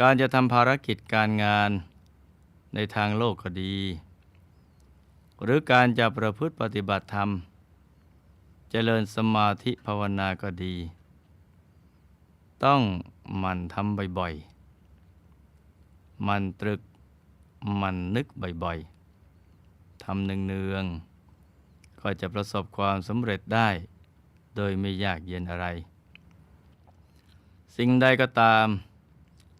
การจะทำภารกิจการงานในทางโลกก็ดี หรือการจะประพฤติปฏิบัติธรรมเจริญสมาธิภาวนาก็ดี ต้องมันทำบ่อยๆ มันตรึกมันนึกบ่อยๆ ทำเนืองๆ ก็จะประสบความสำเร็จได้ โดยไม่ยากเย็นอะไร สิ่งใดก็ตาม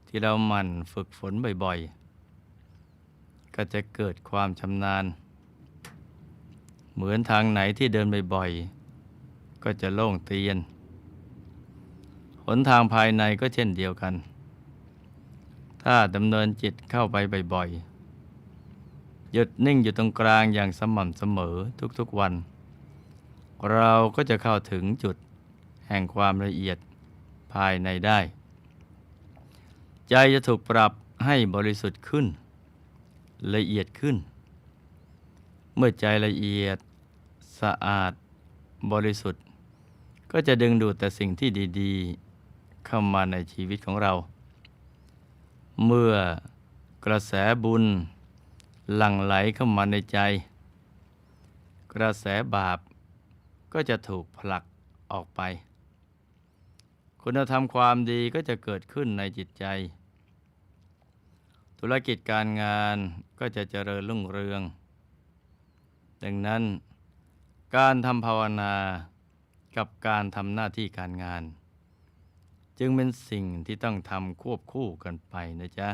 ที่เราหมั่นฝึกฝนบ่อยๆ ก็จะเกิดความชำนาญ เหมือนทางไหนที่เดินบ่อยๆ ก็จะโล่งเตียน หนทางภายในก็เช่นเดียวกัน ถ้าดำเนินจิตเข้าไปบ่อยๆ หยุดนิ่งอยู่ตรงกลางอย่างสม่ำเสมอทุกๆวัน เราก็จะเข้าถึงจุดแห่งความละเอียดภายในได้ ใจจะถูกปรับให้บริสุทธิ์ขึ้น ละเอียดขึ้น เมื่อใจละเอียด สะอาด บริสุทธิ์ ก็จะดึงดูดแต่สิ่งที่ดีๆ เข้ามาในชีวิตของเรา เมื่อกระแสบุญ หลั่งไหลเข้ามาในใจ กระแสบาปก็จะถูกผลักออกไป คุณธรรมความดีก็จะเกิดขึ้นในจิตใจ ธุรกิจการงานก็จะเจริญรุ่งเรือง ดังนั้น การทำภาวนากับการทำหน้าที่การงาน จึงเป็นสิ่งที่ต้องทำควบคู่กันไปนะจ๊ะ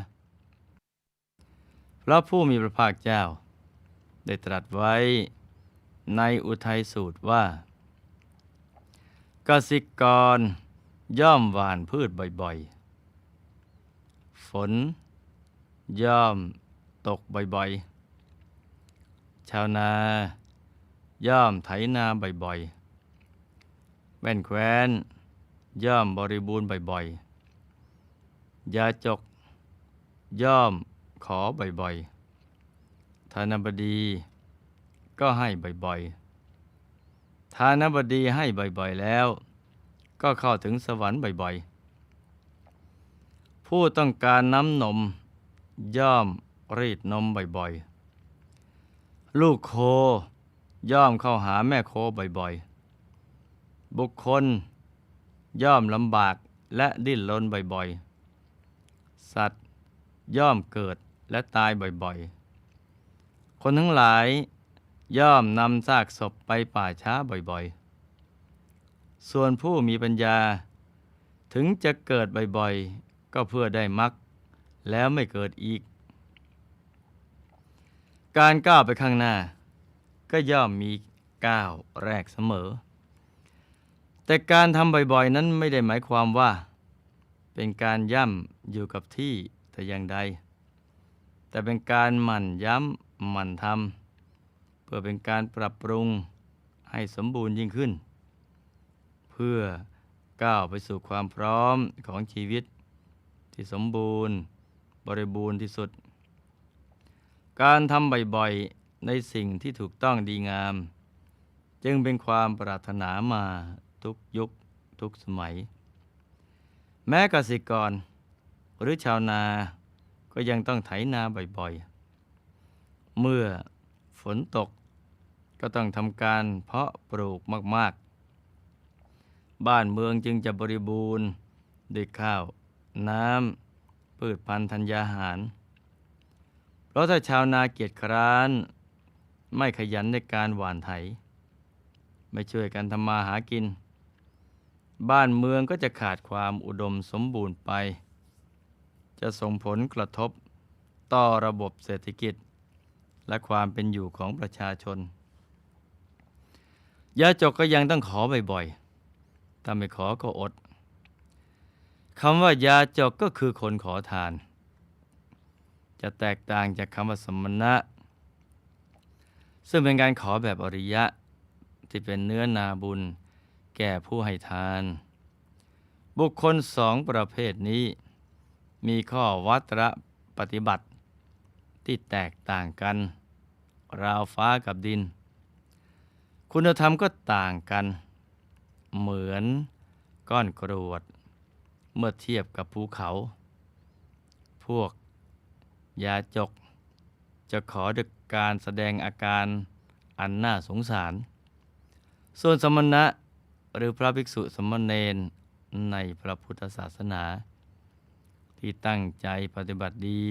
เพราะผู้มีพระภาคเจ้า ได้ตรัสไว้ในอุทัยสูตรว่ากสิกรย่อมหว่านพืชบ่อยๆ ฝน ย่อมตกบ่อยๆ ชาวนา ย่อมไถนาบ่อยๆ แว่นแคว้น ย่อมบริบูรณ์บ่อยๆ ยาจก ย่อมขอบ่อยๆ ธนบดี ก็ให้บ่อยๆทานบดีให้บ่อยๆ แล้ว ก็เข้าถึงสวรรค์บ่อยๆ ผู้ต้องการน้ำนม ย่อมรีดนมบ่อยๆ ลูกโคย่อมเข้าหาแม่โคบ่อยๆ บุคคล ย่อมลำบากและดิ้นรนบ่อยๆ สัตว์ย่อมเกิดและตายบ่อยๆ คนทั้งหลายย่อมนำซากศพไปป่าช้าบ่อยๆ ส่วนผู้มีปัญญา ถึงจะเกิดบ่อยๆ ก็เพื่อได้มรรค แล้วไม่เกิดอีก การก้าวไปข้างหน้า ก็ย่อมมีก้าวแรกเสมอ แต่การทำบ่อยๆนั้นไม่ได้หมายความว่า เป็นการย่ำอยู่กับที่แต่อย่างใด แต่เป็นการหมั่นย้ำหมั่นทำเพื่อเป็นการปรับปรุงให้สมบูรณ์ยิ่งขึ้น เพื่อก้าวไปสู่ความพร้อมของชีวิตที่สมบูรณ์ บริบูรณ์ที่สุด การทำบ่อยๆ ในสิ่งที่ถูกต้องดีงาม จึงเป็นความปรารถนามาทุกยุคทุกสมัย แม้กสิกร หรือชาวนาก็ยังต้องไถนาบ่อยๆ เมื่อฝนตกก็ต้องทำการเพาะปลูกมากๆ บ้านเมืองจึงจะบริบูรณ์ด้วยข้าว น้ำ พืชพันธุ์ธัญญาหาร เพราะถ้าชาวนาเกียจคร้าน ไม่ขยันในการหว่านไถ ไม่ช่วยกันทำมาหากิน บ้านเมืองก็จะขาดความอุดมสมบูรณ์ไป จะส่งผลกระทบต่อระบบเศรษฐกิจ และความเป็นอยู่ของประชาชนยาจกก็ยังต้องขอบ่อยๆ ถ้าไม่ขอก็อด คำว่ายาจกก็คือคนขอทาน จะแตกต่างจากคำว่าสมณะ ซึ่งเป็นการขอแบบอริยะ ที่เป็นเนื้อนาบุญ แก่ผู้ให้ทาน บุคคลสองประเภทนี้ มีข้อวัตระปฏิบัติที่แตกต่างกัน ราวฟ้ากับดิน คุณธรรมก็ต่างกัน เหมือนก้อนกรวด เมื่อเทียบกับภูเขา พวกยาจก จะขอด้วยการแสดงอาการอันน่าสงสาร ส่วนสมณะหรือพระภิกษุสมณเณรในพระพุทธศาสนา ที่ตั้งใจปฏิบัติดี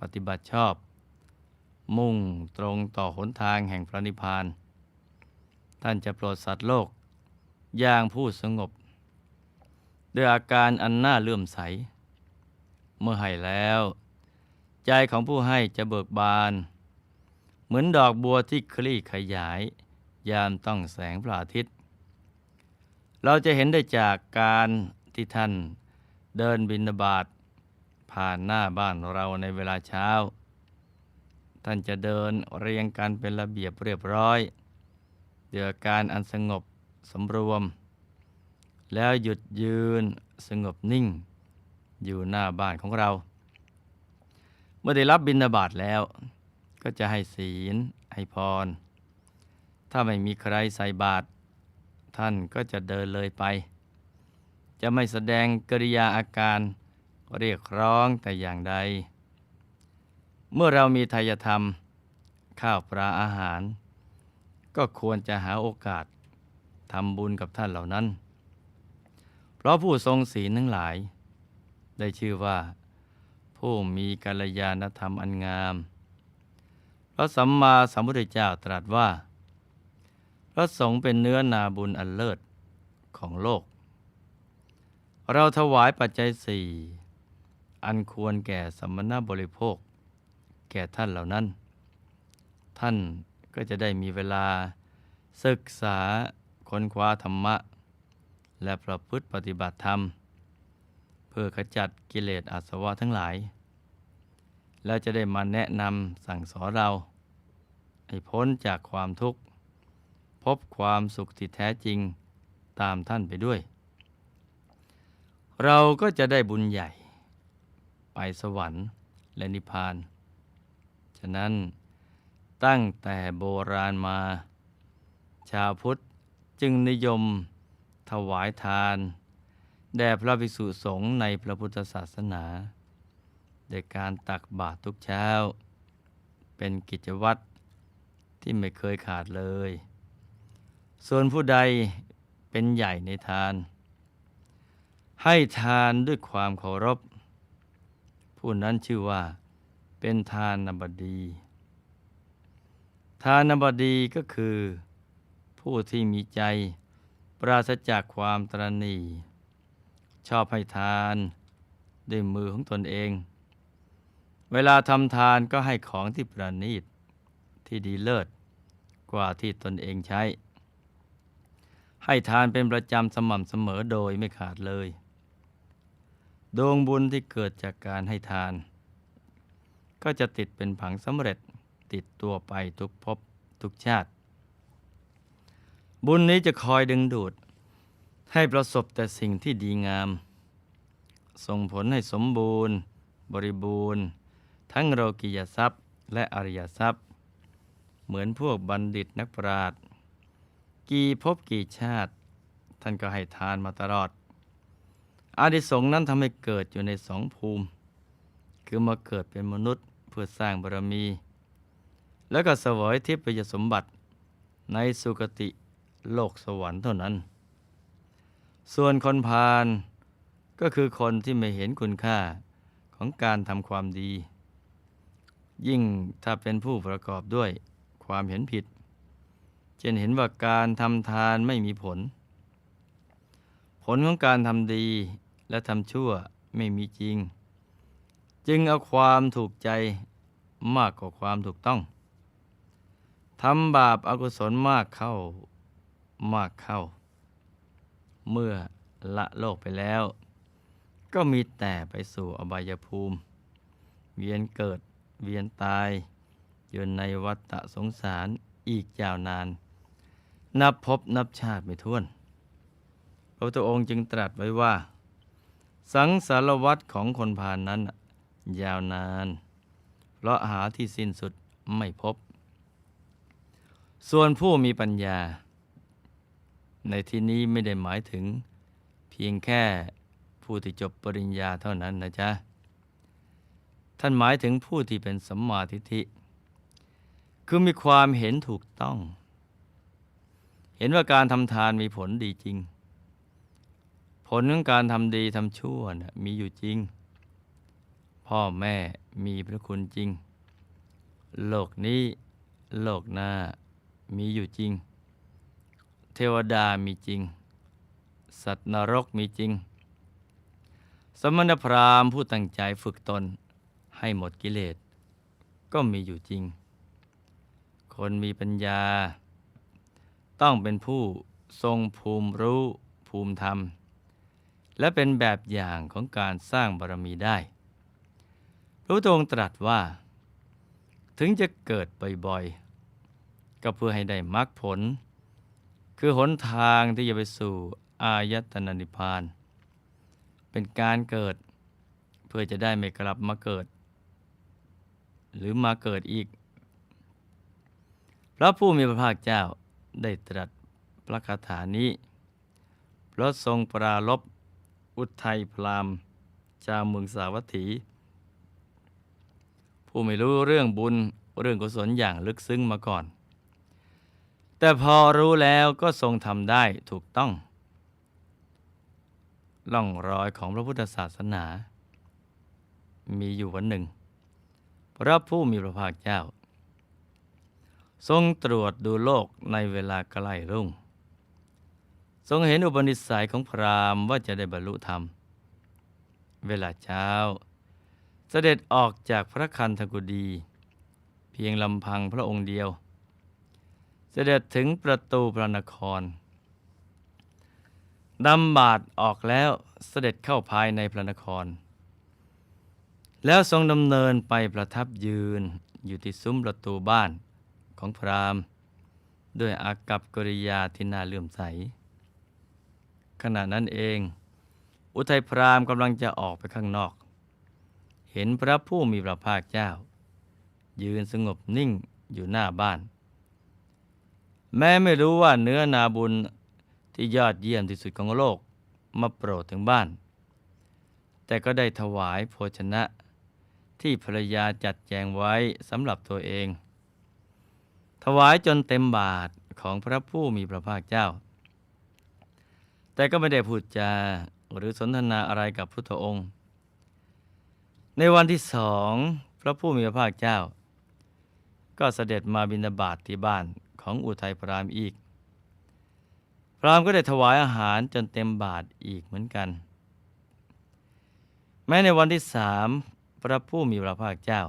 ปฏิบัติชอบ มุ่งตรงต่อหนทางแห่งพระนิพพาน ท่านจะโปรดสัตว์โลก อย่างผู้สงบ ด้วยอาการอันน่าเลื่อมใส เมื่อให้แล้ว ใจของผู้ให้จะเบิกบาน เหมือนดอกบัวที่คลี่ขยาย ยามต้องแสงพระอาทิตย์ เราจะเห็นได้จากการที่ท่านเดินบินาบาตผ่านหน้าบ้านเราในเวลาเช้า ท่านจะเดินเรียงกันเป็นระเบียบเรียบร้อยเดือการอันสงบสำรวม แล้วหยุดยืนสงบนิ่ง อยู่หน้าบ้านของเรา เมื่อได้รับบิณฑบาตแล้ว ก็จะให้ศีลให้พร ถ้าไม่มีใครใส่บาตรท่านก็จะเดินเลยไป จะไม่แสดงกริยาอาการเรียกร้องแต่อย่างใด เมื่อเรามีทายธรรม ข้าวปลาอาหาร ก็ควรจะหาโอกาสทำบุญกับท่านเหล่านั้น เพราะผู้ทรงศีลทั้งหลาย ได้ชื่อว่า ผู้มีกัลยาณธรรมอันงาม พระสัมมาสัมพุทธเจ้าตรัสว่า พระสงฆ์เป็นเนื้อนาบุญอันเลิศของโลก เราถวายปัจจัยสี่อันควรแก่สมณบริโภค แก่ท่านเหล่านั้น ท่านก็จะได้มีเวลาศึกษาค้นคว้าธรรมะ และประพฤติปฏิบัติธรรม เพื่อขจัดกิเลสอาสวะทั้งหลาย แล้วจะได้มาแนะนำสั่งสอนเรา ให้พ้นจากความทุกข์ พบความสุขที่แท้จริงตามท่านไปด้วย เราก็จะได้บุญใหญ่ ไปสวรรค์และนิพพาน ฉะนั้นตั้งแต่โบราณมา ชาวพุทธจึงนิยม ถวายทาน แด่พระภิกษุสงฆ์ในพระพุทธศาสนาโดยการตักบาตรทุกเช้า เป็นกิจวัตรที่ไม่เคยขาดเลย ส่วนผู้ใดเป็นใหญ่ในทาน ให้ทานด้วยความเคารพ ผู้นั้นชื่อว่าเป็นทานนบดี ทานนบดีก็คือ ผู้ที่มีใจ ปราศจากความตรณีชอบให้ทานด้วยมือของตนเอง เวลาทำทานก็ให้ของที่ประณีตที่ดีเลิศกว่าที่ตนเองใช้ ให้ทานเป็นประจำสม่ำเสมอโดยไม่ขาดเลย ดวงบุญที่เกิดจากการให้ทาน ก็จะติดเป็นผังสำเร็จติดตัวไปทุกภพทุกชาติ บุญนี้จะคอยดึงดูด ให้ประสบแต่สิ่งที่ดีงาม ส่งผลให้สมบูรณ์ บริบูรณ์ ทั้งโลกิยทรัพย์ และอริยทรัพย์ เหมือนพวกบัณฑิตนักปราชญ์กี่ภพกี่ชาติ ท่านก็ให้ทานมาตลอด อาดิสงส์นั้นทำให้เกิดอยู่ในสองภูมิ คือมาเกิดเป็นมนุษย์เพื่อสร้างบารมี แล้วก็เสวยทิพยสมบัติในสุคติ โลกสวรรค์เท่านั้น ส่วนคนพาลก็คือคนที่ไม่เห็นคุณค่าของการทำความดี ยิ่งถ้าเป็นผู้ประกอบด้วยความเห็นผิดเช่นเห็นว่าการทำทานไม่มีผล ผลของการทำดีและทำชั่วไม่มีจริง จึงเอาความถูกใจมากกว่าความถูกต้องทำบาปอากุศลมากเข้า มากเข้า เมื่อละโลกไปแล้ว ก็มีแต่ไปสู่อบายภูมิ เวียนเกิดเวียนตาย อยู่ในวัฏสงสารอีกยาวนาน นับพบนับชาติไม่ถ้วน พระพุทธองค์จึงตรัสไว้ว่า สังสารวัฏของคนพานนั้น ยาวนาน เพราะหาที่สิ้นสุดไม่พบ ส่วนผู้มีปัญญา ในที่นี้ไม่ได้หมายถึง เพียงแค่ผู้ที่จบปริญญาเท่านั้นนะจ๊ะ ท่านหมายถึงผู้ที่เป็นสัมมาทิฏฐิ คือมีความเห็นถูกต้อง เห็นว่าการทำทานมีผลดีจริง ผลของการทำดีทำชั่วนะมีอยู่จริง พ่อแม่มีพระคุณจริง โลกนี้โลกหน้ามีอยู่จริง เทวดามีจริง สัตว์นรกมีจริง สมณพราหมณ์ผู้ตั้งใจฝึกตนให้หมดกิเลส ก็มีอยู่จริง คนมีปัญญา ต้องเป็นผู้ทรงภูมิรู้ภูมิธรรม และเป็นแบบอย่างของการสร้างบารมีได้พระพุทธองค์ตรัสว่า ถึงจะเกิดบ่อยๆ ก็เพื่อให้ได้มรรคผล คือหนทางที่จะไปสู่อายตนะนิพพาน เป็นการเกิดเพื่อจะได้ไม่กลับมาเกิด หรือมาเกิดอีก พระผู้มีพระภาคเจ้าได้ตรัสพระคาถานี้พระทรงปรารบอุทัยพรามชาวเมืองสาวัตถี ผู้ไม่รู้เรื่องบุญเรื่องกุศลอย่างลึกซึ้งมาก่อน แต่พอรู้แล้วก็ทรงทำได้ถูกต้องล่องรอยของพระพุทธศาสนา มีอยู่วันหนึ่ง พระผู้มีพระภาคเจ้า ทรงตรวจดูโลกในเวลาใกล้รุ่ง ทรงเห็นอุปนิสัยของพราหมณ์ว่าจะได้บรรลุธรรม เวลาเช้า เสด็จออกจากพระคันธกุดี เพียงลำพังพระองค์เดียว เสด็จถึงประตูพระนครดำบาดออกแล้วเสด็จเข้าภายในพระนคร แล้วทรงดำเนินไปประทับยืนอยู่ที่ซุ้มประตูบ้านของพราหมณ์ด้วยอากับกริยาที่น่าเลื่อมใส ขณะนั้นเอง อุทัยพราหมณ์กำลังจะออกไปข้างนอก เห็นพระผู้มีพระภาคเจ้า ยืนสงบนิ่งอยู่หน้าบ้าน แม้ไม่รู้ว่าเนื้อนาบุญที่ยอดเยี่ยมที่สุดของโลกมาโปรดถึงบ้าน แต่ก็ได้ถวายโภชนะที่ภรรยาจัดแจงไว้สำหรับตัวเอง ถวายจนเต็มบาทของพระผู้มีพระภาคเจ้า แต่ก็ไม่ได้พูดจาหรือสนทนาอะไรกับพุทธองค์ ในวันที่สองพระผู้มีพระภาคเจ้า ก็เสด็จมาบิณฑบาตทที่บ้าน ของอุทัยพรามอีก พรามก็ได้ถวายอาหารจนเต็มบาทอีกเหมือนกัน แม้ในวันที่สามพระผู้มีพระภาคเจ้า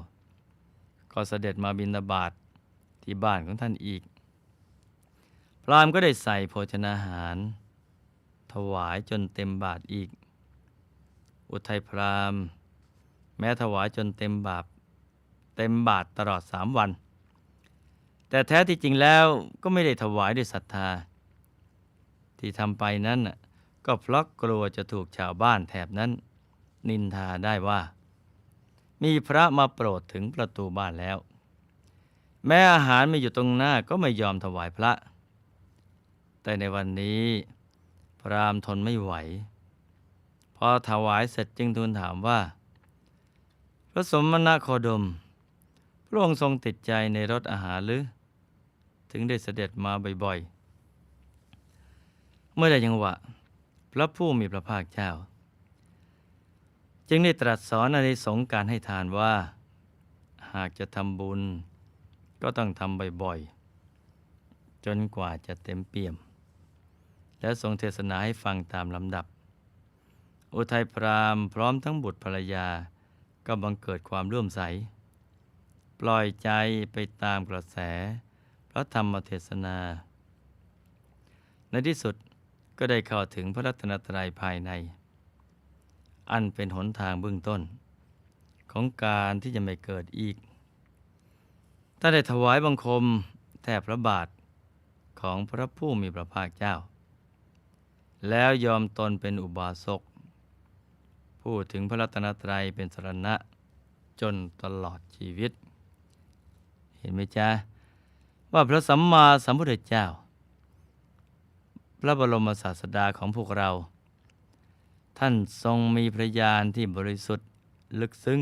ก็เสด็จมาบิณฑบาตทที่บ้านของท่านอีก พรามก็ได้ใส่โภชนาหาร ถวายจนเต็มบาทอีก อุทัยพรามแม้ถวายจนเต็มบาทเต็มบาทตลอดสามวัน แต่แท้ที่จริงแล้วก็ไม่ได้ถวายด้วยศรัทธา ที่ทำไปนั้นก็เพราะกลัวจะถูกชาวบ้านแถบนั้น นินทาได้ว่า มีพระมาโปรดถึงประตูบ้านแล้ว แม้อาหารไม่อยู่ตรงหน้าก็ไม่ยอมถวายพระ แต่ในวันนี้พรามทนไม่ไหว พอถวายเสร็จจึงทูลถามว่า พระสมณโคดม พระองค์ทรงติดใจในรสอาหารหรือ ถึงได้เสด็จมาบ่อยๆ เมื่อได้ยังหวะ พระผู้มีพระภาคเจ้า จึงได้ตรัสสอนในสงการให้ทานว่า หากจะทำบุญ ก็ต้องทำบ่อยๆ จนกว่าจะเต็มเปี่ยม และทรงเทศนาให้ฟังตามลำดับ อุทัยพรามพร้อมทั้งบุตรภรรยาก็บังเกิดความร่วมใส ปล่อยใจไปตามกระแส พระธรรมเทศนา ในที่สุดก็ได้เข้าถึงพระรัตนตรัยภายใน อันเป็นหนทางเบื้องต้น ของการที่จะไม่เกิดอีกถ้าได้ถวายบังคมแทบพระบาทของพระผู้มีพระภาคเจ้า แล้วยอมตนเป็นอุบาสกพูดถึงพระรัตนตรัยเป็นสรณะจนตลอดชีวิต เห็นไหมจ๊ะ ว่าพระสัมมาสัมพุทธเจ้า พระบรมศาสดาของพวกเรา ท่านทรงมีพระญาณที่บริสุทธิ์ลึกซึ้ง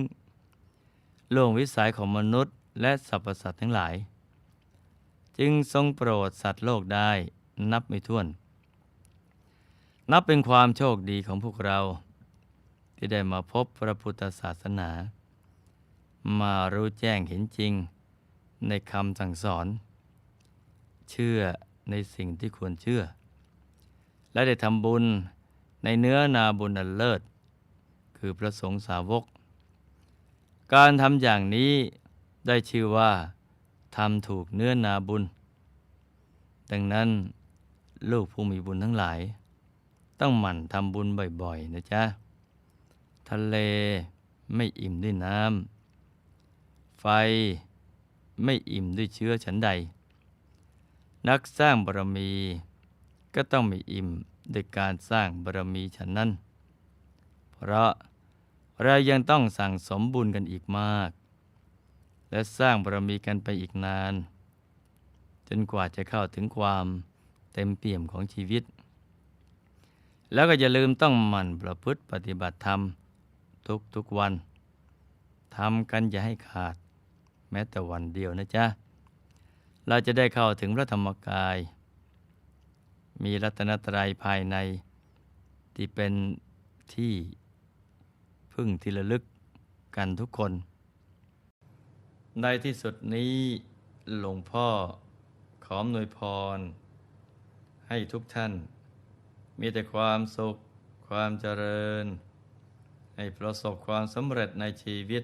ล่วงวิสัยของมนุษย์ และสรรพสัตว์ทั้งหลาย จึงทรงโปรดสัตว์โลกได้นับไม่ถ้วน นับเป็นความโชคดีของพวกเรา ที่ได้มาพบพระพุทธศาสนา มารู้แจ้งเห็นจริงในคำสั่งสอน เชื่อในสิ่งที่ควรเชื่อ และได้ทำบุญในเนื้อนาบุญอันเลิศ คือพระสงฆ์สาวก การทำอย่างนี้ได้ชื่อว่าทำถูกเนื้อนาบุญ ดังนั้นลูกผู้มีบุญทั้งหลาย ต้องหมั่นทำบุญบ่อยๆ นะจ๊ะ ทะเลไม่อิ่มด้วยน้ำไฟไม่อิ่มด้วยเชื้อฉันใด นักสร้างบารมี ก็ต้องไม่อิ่มด้วยการสร้างบารมีฉันนั้น เพราะเรายังต้องสั่งสมบุญกันอีกมาก และสร้างบารมีกันไปอีกนาน จนกว่าจะเข้าถึงความเต็มเปี่ยมของชีวิต แล้วก็อย่าลืมต้องหมั่นประพฤติปฏิบัติธรรม ทุกทุกๆวันทำกันอย่าให้ขาด แม้แต่วันเดียวนะจ๊ะ เราจะได้เข้าถึงพระธรรมกาย มีรัตนตรัยภายใน ที่เป็นที่พึ่งที่ระลึกกันทุกคน ในที่สุดนี้หลวงพ่อขออำนวยพร ให้ทุกท่าน มีแต่ความสุข ความเจริญ ให้ประสบความสำเร็จในชีวิต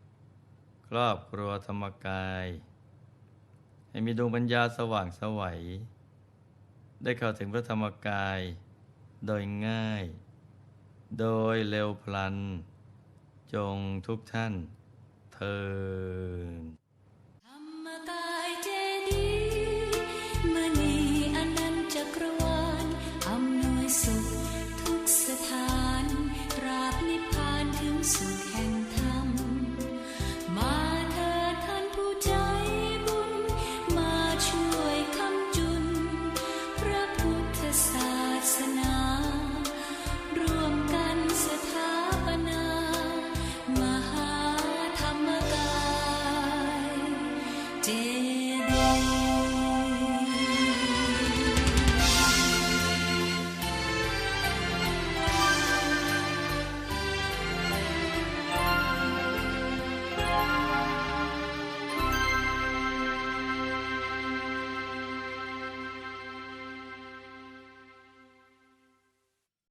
รอบครัวธรรมกาย ให้มีดวงปัญญาสว่างสวัย ได้เข้าถึงพระธรรมกาย โดยง่าย โดยเร็วพลัน จงทุกท่านเทิน